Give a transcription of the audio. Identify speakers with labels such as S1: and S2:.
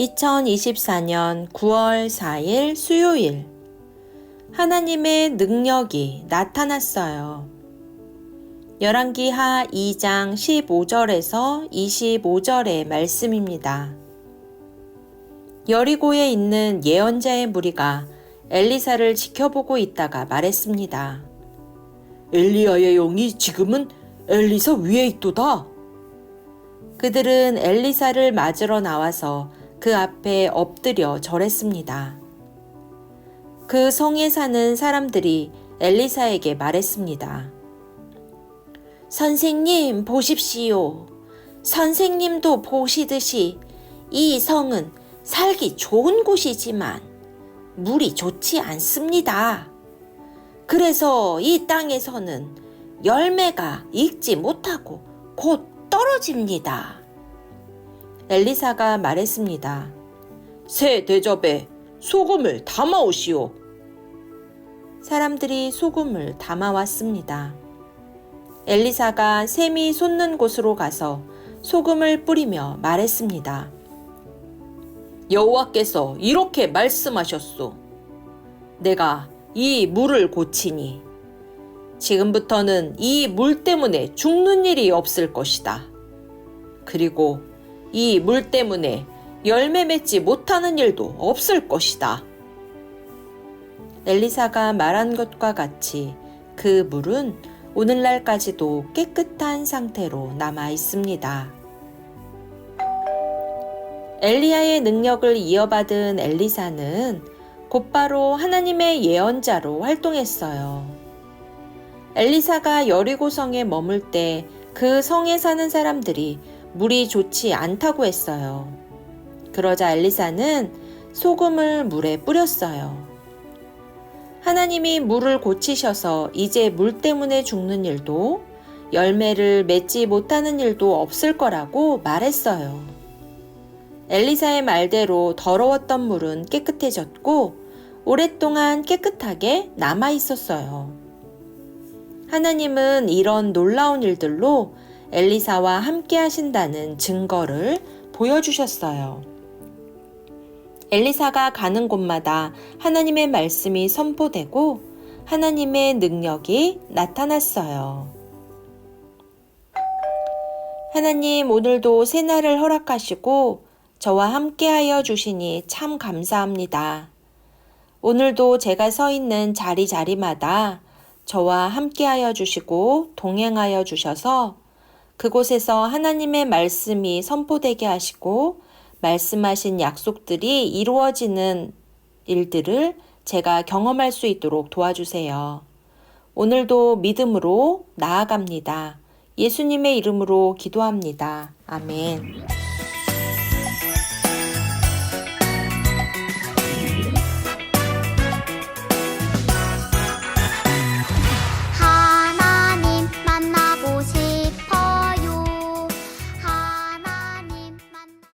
S1: 2024년 9월 4일 수요일 하나님의 능력이 나타났어요. 열왕기하 2장 15절에서 25절의 말씀입니다. 여리고에 있는 예언자의 무리가 엘리사를 지켜보고 있다가 말했습니다.
S2: 엘리야의 영이 지금은 엘리사 위에 있도다.
S1: 그들은 엘리사를 맞으러 나와서 그 앞에 엎드려 절했습니다. 그 성에 사는 사람들이 엘리사에게 말했습니다. 선생님, 보십시오. 선생님도 보시듯이 이 성은 살기 좋은 곳이지만 물이 좋지 않습니다. 그래서 이 땅에서는 열매가 익지 못하고 곧 떨어집니다. 엘리사가 말했습니다.
S2: 새 대접에 소금을 담아오시오.
S1: 사람들이 소금을 담아왔습니다. 엘리사가 샘이 솟는 곳으로 가서 소금을 뿌리며 말했습니다.
S2: 여호와께서 이렇게 말씀하셨소. 내가 이 물을 고치니 지금부터는 이 물 때문에 죽는 일이 없을 것이다. 그리고 이 물 때문에 열매 맺지 못하는 일도 없을 것이다.
S1: 엘리사가 말한 것과 같이 그 물은 오늘날까지도 깨끗한 상태로 남아 있습니다. 엘리야의 능력을 이어받은 엘리사는 곧바로 하나님의 예언자로 활동했어요. 엘리사가 여리고성에 머물 때 그 성에 사는 사람들이 물이 좋지 않다고 했어요. 그러자 엘리사는 소금을 물에 뿌렸어요. 하나님이 물을 고치셔서 이제 물 때문에 죽는 일도 열매를 맺지 못하는 일도 없을 거라고 말했어요. 엘리사의 말대로 더러웠던 물은 깨끗해졌고 오랫동안 깨끗하게 남아 있었어요. 하나님은 이런 놀라운 일들로 엘리사와 함께 하신다는 증거를 보여주셨어요. 엘리사가 가는 곳마다 하나님의 말씀이 선포되고 하나님의 능력이 나타났어요. 하나님 오늘도 새날을 허락하시고 저와 함께하여 주시니 참 감사합니다. 오늘도 제가 서 있는 자리 자리마다 저와 함께하여 주시고 동행하여 주셔서 그곳에서 하나님의 말씀이 선포되게 하시고 말씀하신 약속들이 이루어지는 일들을 제가 경험할 수 있도록 도와주세요. 오늘도 믿음으로 나아갑니다. 예수님의 이름으로 기도합니다. 아멘.